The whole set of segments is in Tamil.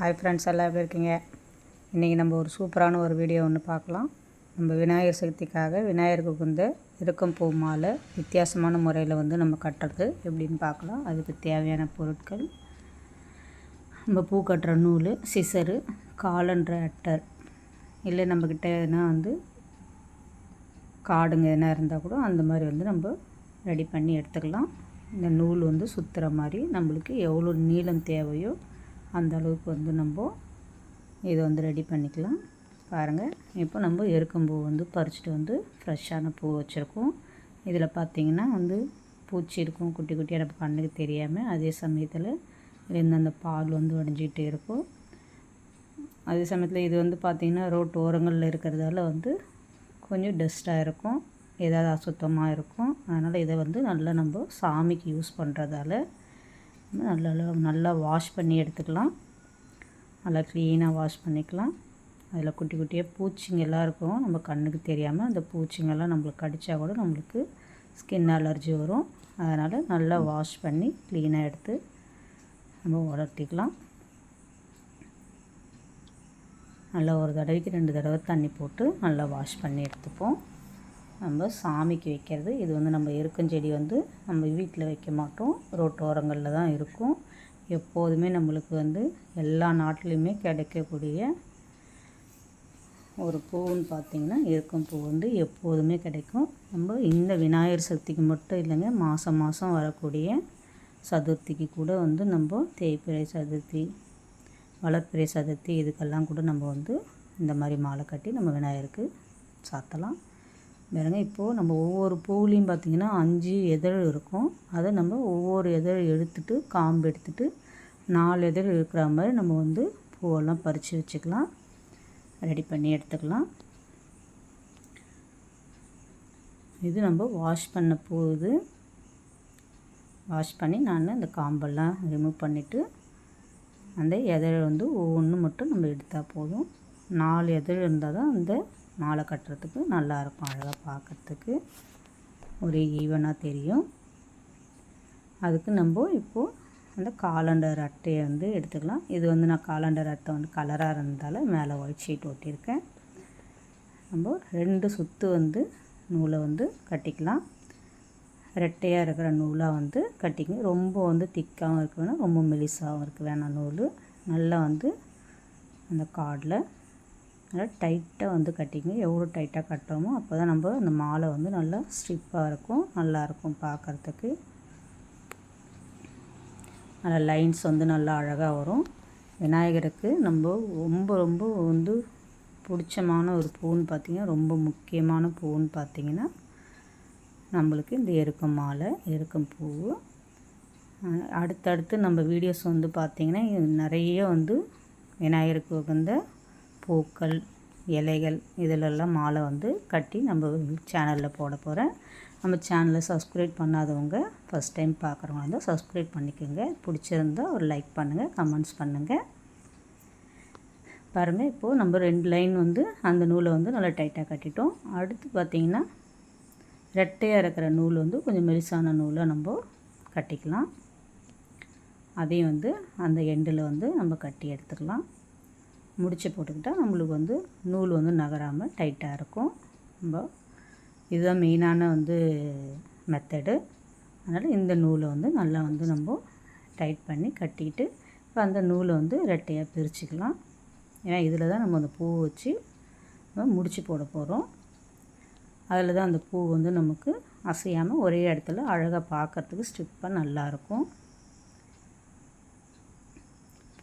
ஹாய் ஃப்ரெண்ட்ஸ் எல்லாம் எப்படி இருக்கீங்க? இன்றைக்கி நம்ம ஒரு சூப்பரான ஒரு வீடியோ ஒன்று பார்க்கலாம். நம்ம விநாயகர் சதுர்த்திக்காக விநாயகருக்கு வந்து இருக்கும் பூ மாலை வித்தியாசமான முறையில் வந்து நம்ம கட்டுறது எப்படின்னு பார்க்கலாம். அதுக்கு தேவையான பொருட்கள் நம்ம பூ கட்டுற நூல் சிசரு காலன்ற அட்டர். இல்லை நம்மக்கிட்ட எதுனா வந்து காடுங்க எதனா இருந்தால் கூட அந்த மாதிரி வந்து நம்ம ரெடி பண்ணி எடுத்துக்கலாம். இந்த நூல் வந்து சுற்றுற மாதிரி நம்மளுக்கு எவ்வளோ நீளம் தேவையோ அந்த அளவுக்கு வந்து நம்ம இதை வந்து ரெடி பண்ணிக்கலாம். பாருங்கள் இப்போ நம்ம எருக்கம்பூ வந்து பறிச்சுட்டு வந்து ஃப்ரெஷ்ஷான பூ வச்சுருக்கோம். இதில் பார்த்திங்கன்னா வந்து பூச்சி இருக்கும் குட்டி குட்டியாக நம்ம கண்ணுக்கு தெரியாமல் அதே சமயத்தில் இதுலேருந்து அந்த பால் வந்து உடஞ்சிக்கிட்டே இருக்கும். அதே சமயத்தில் இது வந்து பார்த்திங்கன்னா ரோட்டு ஓரங்களில் இருக்கிறதால வந்து கொஞ்சம் டஸ்ட்டாக இருக்கும். ஏதாவது அசுத்தமாக இருக்கும். அதனால் இதை வந்து நல்லா நம்ம சாமிக்கு யூஸ் பண்ணுறதால நல்லா நல்லா வாஷ் பண்ணி எடுத்துக்கலாம். நல்லா க்ளீனாக வாஷ் பண்ணிக்கலாம். அதில் குட்டி குட்டியாக பூச்சிங்கெல்லாம் இருக்கும். நம்ம கண்ணுக்கு தெரியாமல் அந்த பூச்சிங்கெல்லாம் நம்மளுக்கு கடித்தா கூட நம்மளுக்கு ஸ்கின் அலர்ஜி வரும். அதனால் நல்லா வாஷ் பண்ணி க்ளீனாக எடுத்து நம்ம உலர்த்திக்கலாம். நல்லா ஒரு தடவைக்கு ரெண்டு தடவை தண்ணி போட்டு நல்லா வாஷ் பண்ணி எடுத்துப்போம். நம்ம சாமிக்கு வைக்கிறது. இது வந்து நம்ம எருக்கஞ்செடி வந்து நம்ம வீட்டில் வைக்க மாட்டோம். ரோட்டோரங்களில் தான் இருக்கும். எப்போதுமே நம்மளுக்கு வந்து எல்லா நாட்டிலையுமே கிடைக்கக்கூடிய ஒரு பூன்னு பார்த்திங்கன்னா இருக்கும் பூ வந்து எப்போதுமே கிடைக்கும். நம்ம இந்த விநாயகர் சதுர்த்திக்கு மட்டும் இல்லைங்க மாதம் மாதம் வரக்கூடிய சதுர்த்திக்கு கூட வந்து நம்ம தேய்பிறை சதுர்த்தி வளர்ப்பிறை சதுர்த்தி இதுக்கெல்லாம் கூட நம்ம வந்து இந்த மாதிரி மாலை கட்டி நம்ம விநாயகருக்கு சாத்தலாம். பாருங்க இப்போது நம்ம ஒவ்வொரு பூவுலேயும் பார்த்திங்கன்னா அஞ்சு எதழ் இருக்கும். அதை நம்ம ஒவ்வொரு எதழ் எடுத்துகிட்டு காம்பு எடுத்துகிட்டு நாலு எதழ் இருக்கிற மாதிரி நம்ம வந்து பூவெல்லாம் பறித்து வச்சுக்கலாம். ரெடி பண்ணி எடுத்துக்கலாம். இது நம்ம வாஷ் பண்ண பூ இது வாஷ் பண்ணி நான் அந்த காம்பெல்லாம் ரிமூவ் பண்ணிவிட்டு அந்த எதழ் வந்து ஒவ்வொன்று மட்டும் நம்ம எடுத்தால் போதும். நாலு எதழ் இருந்தால் தான் அந்த மாலை கட்டுறதுக்கு நல்லாயிருக்கும் அழகாக பார்க்குறதுக்கு. ஒரே ஈவனாக தெரியும். அதுக்கு நம்ம இப்போது அந்த காலண்டர் அட்டையை வந்து எடுத்துக்கலாம். இது வந்து நான் காலண்டர் அட்டை வந்து கலராக இருந்ததால் மேலே ஒயிட் ஷீட் ஒட்டியிருக்கேன். நம்ம ரெண்டு சுற்று வந்து நூலை வந்து கட்டிக்கலாம். ரெட்டையாக இருக்கிற நூலாக வந்து கட்டிங்க. ரொம்ப வந்து திக்காகவும் இருக்க வேணாம். ரொம்ப மெலிசாகவும் இருக்க வேணாம் நூல். நல்லா வந்து அந்த கார்டில் நல்லா டைட்டாக வந்து கட்டிங்க எவ்வளோ டைட்டாக கட்டுறோமோ அப்போ தான் நம்ம அந்த மாலை வந்து நல்லா ஸ்ட்ரிப்பாக இருக்கும். நல்லாயிருக்கும் பார்க்குறதுக்கு நல்லா லைன்ஸ் வந்து நல்லா அழகாக வரும். விநாயகருக்கு நம்ம ரொம்ப ரொம்ப வந்து பிடிச்சமான ஒரு பூன்னு பார்த்திங்கன்னா ரொம்ப முக்கியமான பூன்னு பார்த்திங்கன்னா நம்மளுக்கு இந்த எருக்கம் மாலை எருக்கம் பூ அடுத்தடுத்து நம்ம வீடியோஸ் வந்து பார்த்திங்கன்னா நிறைய வந்து விநாயகருக்கு உகந்த பூக்கள் இலைகள் இதிலெல்லாம் மாலை வந்து கட்டி நம்ம சேனலில் போட போகிறேன் நம்ம சேனலை சப்ஸ்கிரைப் பண்ணாதவங்க ஃபஸ்ட் டைம் பார்க்குறவங்க வந்து சப்ஸ்கிரைப் பண்ணிக்கோங்க. பிடிச்சிருந்தா ஒரு லைக் பண்ணுங்கள் கமெண்ட்ஸ் பண்ணுங்கள் பாருங்கள் இப்போது நம்ம ரெண்டு லைன் வந்து அந்த நூலை வந்து நல்லா டைட்டாக கட்டிட்டோம். அடுத்து பார்த்திங்கன்னா ரெட்டையாக இருக்கிற நூல் வந்து கொஞ்சம் மெலிசான நூலை நம்ம கட்டிக்கலாம். அதையும் வந்து அந்த எண்டில் வந்து நம்ம கட்டி எடுத்துக்கலாம் முடிச்சு போட்டுக்கிட்டால் நம்மளுக்கு வந்து நூல் வந்து நகராமல் டைட்டாக இருக்கும். நம்ம இதுதான் மெயினான வந்து மெத்தடு அதனால் இந்த நூலை வந்து நல்லா வந்து நம்ம டைட் பண்ணி கட்டிக்கிட்டு இப்போ அந்த நூலை வந்து ரெட்டையாக பிரிச்சுக்கலாம். ஏன்னா இதில் தான் நம்ம அந்த பூ வச்சு முடிச்சு போட போகிறோம் அதில் தான் அந்த பூ வந்து நமக்கு அசையாமல் ஒரே இடத்துல அழகாக பார்க்குறதுக்கு ஸ்டிப்பாக நல்லாயிருக்கும்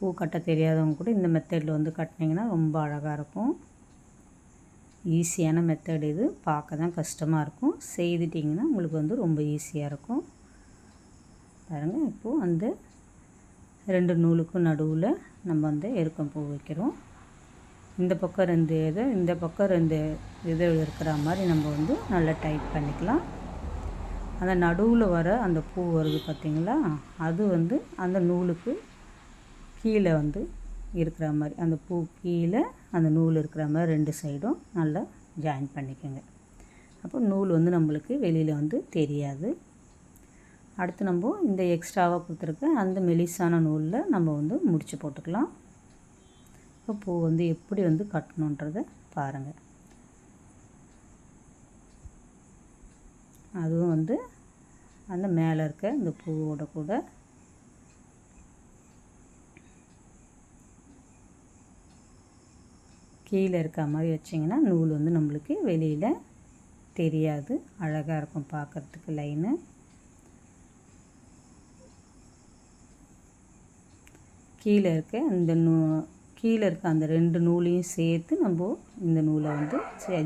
பூ கட்ட தெரியாதவங்க கூட இந்த மெத்தடில் வந்து கட்டினீங்கன்னா ரொம்ப அழகாக இருக்கும். ஈஸியான மெத்தட் இது. பார்க்க தான் கஷ்டமாக இருக்கும். செய்துட்டிங்கன்னா உங்களுக்கு வந்து ரொம்ப ஈஸியாக இருக்கும். பாருங்கள் இப்போது அந்த ரெண்டு நூலுக்கும் நடுவில் நம்ம வந்து எருக்கம் பூ வைக்கிறோம். இந்த பக்கம் ரெண்டு இது இந்த பக்கம் ரெண்டு இது இருக்கிற மாதிரி நம்ம வந்து நல்லா டைட் பண்ணிக்கலாம். அந்த நடுவில் வர அந்த பூ வருது பார்த்திங்களா அது வந்து அந்த நூலுக்கு கீழே வந்து இருக்கிற மாதிரி அந்த பூ கீழே அந்த நூல் இருக்கிற மாதிரி ரெண்டு சைடும் நல்லா ஜாயின் பண்ணிக்கோங்க. அப்போ நூல் வந்து நம்மளுக்கு வெளியில் வந்து தெரியாது. அடுத்து நம்ம இந்த எக்ஸ்ட்ராவாக கொடுத்துருக்க அந்த மெலிசான நூலில் நம்ம வந்து முடிச்சு போட்டுக்கலாம். இப்போ பூ வந்து எப்படி வந்து கட்டணுன்றதை பாருங்கள் அதுவும் வந்து அந்த மேலே இருக்க இந்த பூவோட கூட கீழே இருக்க மாதிரி வச்சிங்கன்னா நூல் வந்து நம்மளுக்கு வெளியில் தெரியாது. அழகாக இருக்கும் பார்க்குறதுக்கு லைனு கீழே இருக்க இந்த நூ கீழே இருக்க அந்த ரெண்டு நூலையும் சேர்த்து நம்ம இந்த நூலை வந்து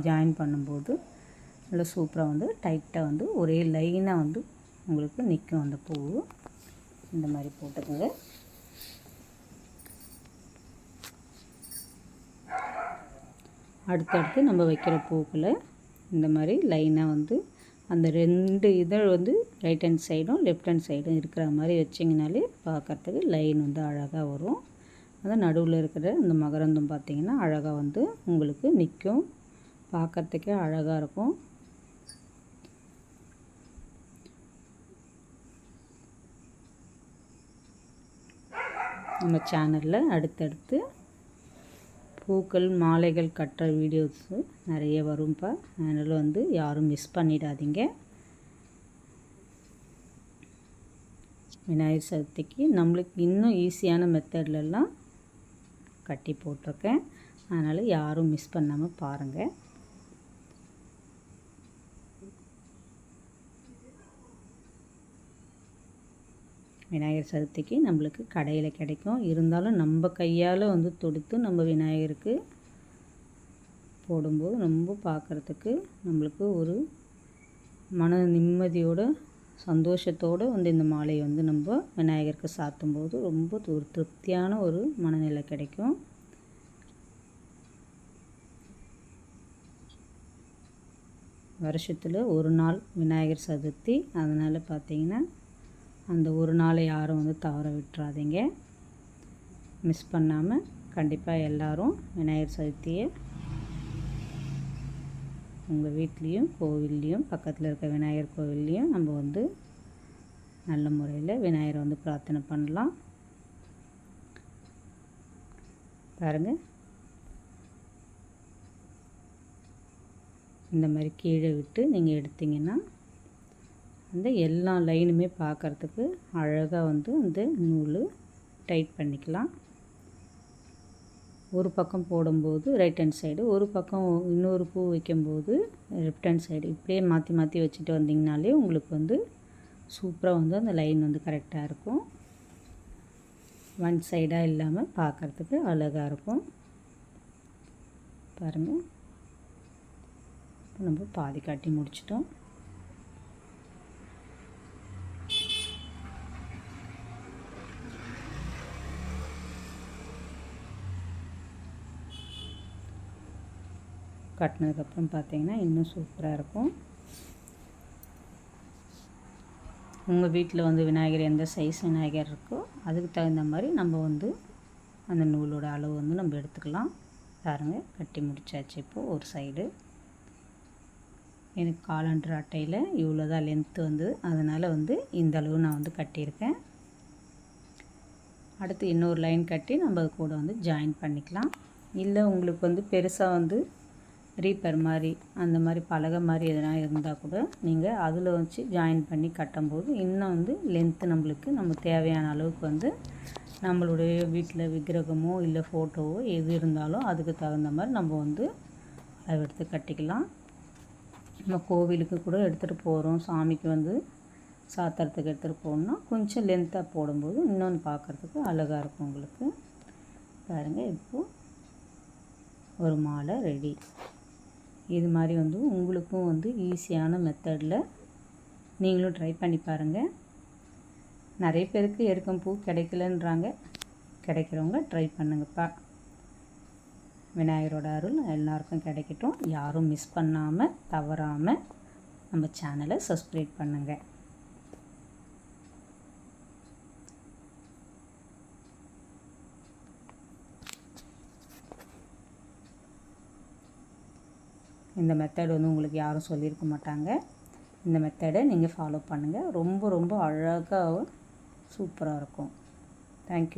ஜாயின் பண்ணும்போது நல்லா சூப்பராக வந்து டைட்டாக வந்து ஒரே லைனாக வந்து உங்களுக்கு நிற்கும் அந்த பூ. இந்த மாதிரி போட்டுக்கோங்க. அடுத்தடுத்து நம்ம வைக்கிற பூக்களை இந்த மாதிரி லைனாக வந்து அந்த ரெண்டு இதழ் வந்து ரைட் ஹேண்ட் சைடும் லெஃப்ட் ஹேண்ட் சைடும் இருக்கிற மாதிரி வச்சிங்கனாலே பார்க்குறதுக்கு லைன் வந்து அழகாக வரும். அந்த நடுவில் இருக்கிற அந்த மகரந்தம் பார்த்திங்கன்னா அழகாக வந்து உங்களுக்கு நிற்கும் பார்க்குறதுக்கே அழகாக இருக்கும். நம்ம சேனலில் அடுத்தடுத்து பூக்கள் மாலைகள் கட்டுற வீடியோஸு நிறைய வரும்ப்பா அதனால் வந்து யாரும் மிஸ் பண்ணிடாதீங்க. விநாயகர் சதுர்த்திக்கு நம்மளுக்கு இன்னும் ஈஸியான மெத்தட்லலாம் கட்டி போட்டிருக்கேன். அதனால் யாரும் மிஸ் பண்ணாமல் பாருங்கள் விநாயகர் சதுர்த்திக்கு நம்மளுக்கு கடையில் கிடைக்கும். இருந்தாலும் நம்ம கையால் வந்து தொடுத்து நம்ம விநாயகருக்கு போடும்போது ரொம்ப பார்க்குறதுக்கு நம்மளுக்கு ஒரு மன நிம்மதியோட சந்தோஷத்தோடு வந்து இந்த மாலையை வந்து நம்ம விநாயகருக்கு சாத்தும்போது ரொம்ப ஒரு திருப்தியான ஒரு மனநிலை கிடைக்கும். வருஷத்தில் ஒரு நாள் விநாயகர் சதுர்த்தி. அதனால் பார்த்திங்கன்னா அந்த ஒரு நாளை யாரும் வந்து தவற விட்டுறாதீங்க. மிஸ் பண்ணாமல் கண்டிப்பாக எல்லோரும் விநாயகர் சதுர்த்தியை உங்கள் வீட்லேயும் கோவில்லையும் பக்கத்தில் இருக்க விநாயகர் கோவில்லையும் நம்ம வந்து நல்ல முறையில் விநாயகரை வந்து பிரார்த்தனை பண்ணலாம். பாருங்கள் இந்த மாதிரி கீழே விட்டு நீங்கள் எடுத்தீங்கன்னா வந்து எல்லா லைனுமே பார்க்குறதுக்கு அழகாக வந்து இந்த நூல் டைட் பண்ணிக்கலாம். ஒரு பக்கம் போடும்போது ரைட் ஹேண்ட் சைடு ஒரு பக்கம் இன்னொரு பூ வைக்கும்போது லெஃப்ட் ஹேண்ட் சைடு இப்படியே மாற்றி மாற்றி வச்சுட்டு வந்தீங்கனாலே உங்களுக்கு வந்து சூப்பராக வந்து அந்த லைன் வந்து கரெக்டாக இருக்கும். ஒன் சைடாக இல்லாமல் பார்க்குறதுக்கு அழகாக இருக்கும். பாருங்கள் இப்போ நம்ம பாதி காட்டி முடிச்சிட்டோம். கட்டினதுக்கப்புறம் பார்த்தீங்கன்னா இன்னும் சூப்பராக இருக்கும். உங்கள் வீட்டில் வந்து விநாயகர் எந்த சைஸ் விநாயகர் இருக்கோ அதுக்கு தகுந்த மாதிரி நம்ம வந்து அந்த நூலோட அளவு வந்து நம்ம எடுத்துக்கலாம். பாருங்கள் கட்டி முடிச்சாச்சு இப்போது ஒரு சைடு எனக்கு காலண்டர் அட்டையில் இவ்வளோ தான் லென்த்து வந்து அதனால் வந்து இந்த அளவு நான் வந்து கட்டியிருக்கேன். அடுத்து இன்னொரு லைன் கட்டி நம்ம அது கூட வந்து ஜாயின் பண்ணிக்கலாம். இல்லை உங்களுக்கு வந்து பெருசாக வந்து ரீப்பர் மாதிரி அந்த மாதிரி பலகை மாதிரி எதனா இருந்தால் கூட நீங்கள் அதில் வச்சு ஜாயின் பண்ணி கட்டும்போது இன்னும் வந்து லென்த்து நம்மளுக்கு நம்ம தேவையான அளவுக்கு வந்து நம்மளுடைய வீட்டில் விக்கிரகமோ இல்லை ஃபோட்டோவோ எது இருந்தாலும் அதுக்கு தகுந்த மாதிரி நம்ம வந்து அளவெடுத்து கட்டிக்கலாம். நம்ம கோவிலுக்கு கூட எடுத்துகிட்டு போகிறோம் சாமிக்கு வந்து சாத்திரத்துக்கு எடுத்துகிட்டு போகணுன்னா கொஞ்சம் லென்த்தாக போடும்போது இன்னொன்று பார்க்குறதுக்கு அழகாக இருக்கும் உங்களுக்கு. பாருங்கள் இப்போது ஒரு மாலை ரெடி இது மாதிரி வந்து உங்களுக்கும் வந்து ஈஸியான மெத்தடில் நீங்களும் ட்ரை பண்ணி பாருங்கள் நிறைய பேருக்கு எருக்கம் பூ கிடைக்கலன்றாங்க. கிடைக்கிறவங்க ட்ரை பண்ணுங்கப்பா. விநாயகரோட அருள் எல்லாருக்கும் கிடைக்கட்டும். யாரும் மிஸ் பண்ணாமல் தவறாமல் நம்ம சேனலை சப்ஸ்கிரைப் பண்ணுங்கள் இந்த மெத்தட் வந்து உங்களுக்கு யாரும் சொல்லியிருக்க மாட்டாங்க. இந்த மெத்தடை நீங்கள் ஃபாலோ பண்ணுங்கள் ரொம்ப ரொம்ப அழகாக சூப்பராக இருக்கும். தேங்க்யூ